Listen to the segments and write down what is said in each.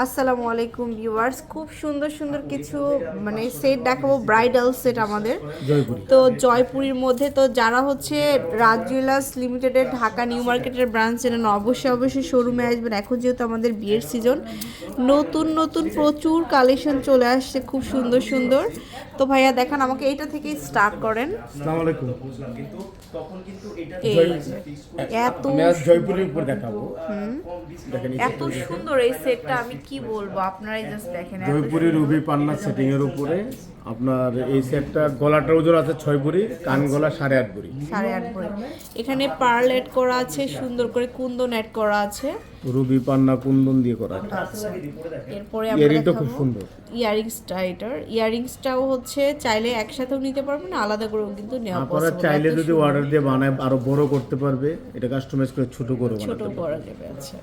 আসসালামু আলাইকুম ভিউয়ার্স। খুব সুন্দর সুন্দর কিছু মানে সেট দেখাবো ব্রাইডাল সেট আমাদের। তো জয়পুরীর মধ্যে তো যারা হচ্ছে রাজ জুয়েলার্স লিমিটেডের ঢাকা নিউ মার্কেটের ব্রাঞ্চ চেনেন অবশ্যই অবশ্যই শোরুমে আসবেন। এখন যেহেতু আমাদের বিয়ের সিজন নতুন নতুন প্রচুর কালেকশন চলে আসছে খুব সুন্দর সুন্দর। তো ভাইয়া দেখান আমাকে এইটা থেকেই স্টার্ট করেন। আসসালামু আলাইকুম। এত জয়পুরের উপর দেখাবো। দেখেন এত সুন্দর এই সেটটা আমি কি বলব? আপনারাই জাস্ট দেখেন জয়পুরি রুবি পান্না সেটিং এর উপরে আপনার এই সেটটা গলাটার ওজন আছে ছয় ভরি কান গলা সাড়ে আট ভরি সাড়ে আট ভরি এখানে পার্ল অ্যাড করা আছে সুন্দর করে কুন্দন অ্যাড করা আছে। রুবি পান্না কুন্দন দিয়ে করা আছে এরপরে আমরা ইয়ারিংটা খুব সুন্দর। ইয়ারিংসটা এটার। ইয়ারিংসটাও হচ্ছে চাইলে একসাথেও নিতে পারবেন না আলাদা করেও কিন্তু নেওয়া আপনারা চাইলে যদি অর্ডার দিয়ে বানায় আরও বড় করতে পারবে এটা কাস্টমাইজ করে ছোট করে ছোট বানাতে পারবে। করা যাবে আচ্ছা।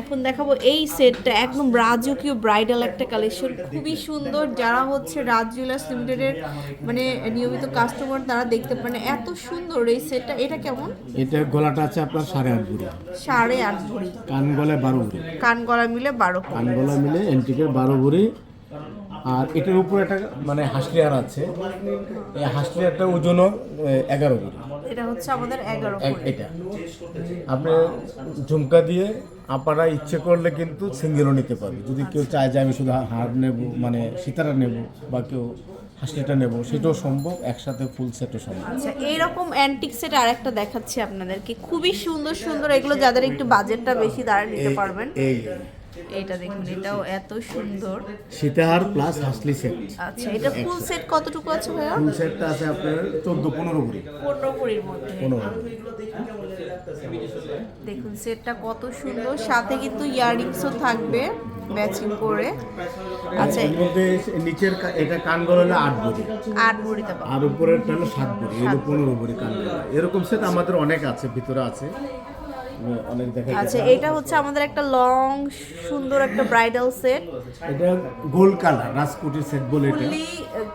এখন দেখাবো এই সেটটা একদম রাজকীয় ব্রাইডাল একটা কালেকশন খুবই সুন্দর। যারা হচ্ছে রাজ জুয়েলার্স লিমিটেডের মানে নিয়মিত কাস্টমার তারা দেখতে পারেন। এত সুন্দর এই সেটটা এটা কেমন? এটা গলাটা আছে আপনার সাড়ে আট ভরি। সাড়ে আট ভরি। কান গলায় বারো ভরি। কান গলা মিলে বারো কান গলা মিলে এন্টিকের বারো ভরি। আর এটার উপরে একটা মানে হাসলিয়ার আছে। এই হাসলিয়ারটা ওজনও এগারো ভরি এটা হচ্ছে আমাদের এগারো এটা। আপনি ঝুমকা দিয়ে আপনারা ইচ্ছে করলে কিন্তু সিঙ্গেলও নিতে পারবে। যদি কেউ চায় যে আমি শুধু হার নেব মানে সিতারা নেব বা কেউ হাসলিটা নেব সেটাও সম্ভব একসাথে ফুল সেটও সম্ভব। আচ্ছা এইরকম অ্যান্টিক সেট আরেকটা দেখাচ্ছি আপনাদেরকে। খুবই সুন্দর সুন্দর। এগুলো যাদের একটু বাজেটটা বেশি তারা নিতে পারবেন। এই এইটা দেখুন এটাও এত সুন্দর। সীতাহার প্লাস হাসলি সেট আচ্ছা এটা ফুল সেট কতটুকু আছে ভাইয়া? ফুল সেটটা আছে আপনার চোদ্দ পনেরো ভরি। পনেরো কুড়ির মধ্যে। দেখুন সেটটা কত সুন্দর। সাথে কিন্তু ইয়াররিংসও থাকবে ম্যাচিং করে। আচ্ছা এর মধ্যে নিচের এটা কান গলা হলো আট ভরি। আট ভরিতে পাবো আর উপরের হলো সাত ভরি এগুলো পনেরো ভরি কান গলা এরকম সেট আমাদের অনেক আছে ভিতরে আছে। অনেক দেখা আচ্ছা এটা হচ্ছে আমাদের একটা লং সুন্দর একটা ব্রাইডাল সেট এটা গোল্ড কালার রাজকুটির সেট বলে এটা। ফুললি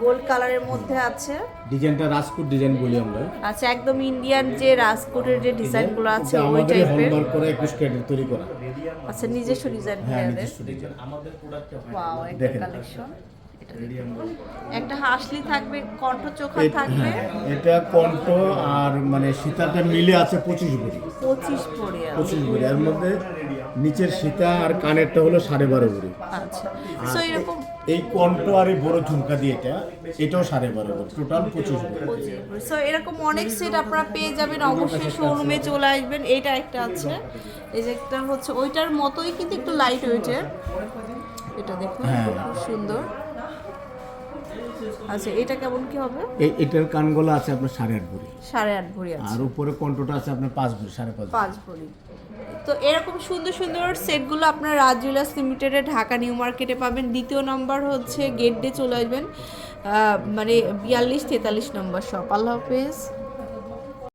গোল্ড কালারের মধ্যে আছে। ডিজাইনটা রাজকুট ডিজাইন বলি আমরা। আচ্ছা একদম ইন্ডিয়ান যে রাজকোটের যে ডিজাইনগুলো আছে ওই টাইপের হলমার্ক করে একুশ ক্যারেট তৈরি করা। আচ্ছা নিজস্ব ডিজাইন হ্যাঁ নিজস্ব ডিজাইন ওয়াও একটা দেখেন। কালেকশন একটা হাসলি থাকবে কণ্ঠ চোখা থাকবে। হ্যাঁ, এটা কণ্ঠ আর মানে সীতাটা মিলে আছে পঁচিশ ভরি পঁচিশ আছে পঁচিশ ভরি এর মধ্যে নিচের সীতা আর কানেরটা হলো সাড়ে বারো ভরি আচ্ছা সো এরকম এই কণ্ঠ আর এই বড় ঝুমকা দিয়ে এটা এটাও সাড়ে বারো ভরি টোটাল পঁচিশ ভরি সো এরকম অনেক সেট আপনারা পেয়ে যাবেন অবশ্যই শোরুমে চলে আসবেন। এইটা একটা আছে এই যে একটা হচ্ছে ওইটার মতোই কিন্তু একটু লাইট ওয়েটের এটা দেখুন হ্যাঁ। খুব সুন্দর। আচ্ছা এটা কেমন কি হবে? এটার কানগলা আছে আপনার সাড়ে আট ভরি। সাড়ে আট ভরি আছে। আর উপরে কণ্ঠটা আছে আপনার পাঁচ ভরি সাড়ে পাঁচ পাঁচ ভরি। তো এরকম সুন্দর সুন্দর সেটগুলো আপনার রাজ জুয়েলার্স লিমিটেডে ঢাকা নিউ মার্কেটে পাবেন। দ্বিতীয় নম্বর হচ্ছে গেট ডে চলে আসবেন। মানে বিয়াল্লিশ তেতাল্লিশ নম্বর শপ। আল্লাহ হাফেজ।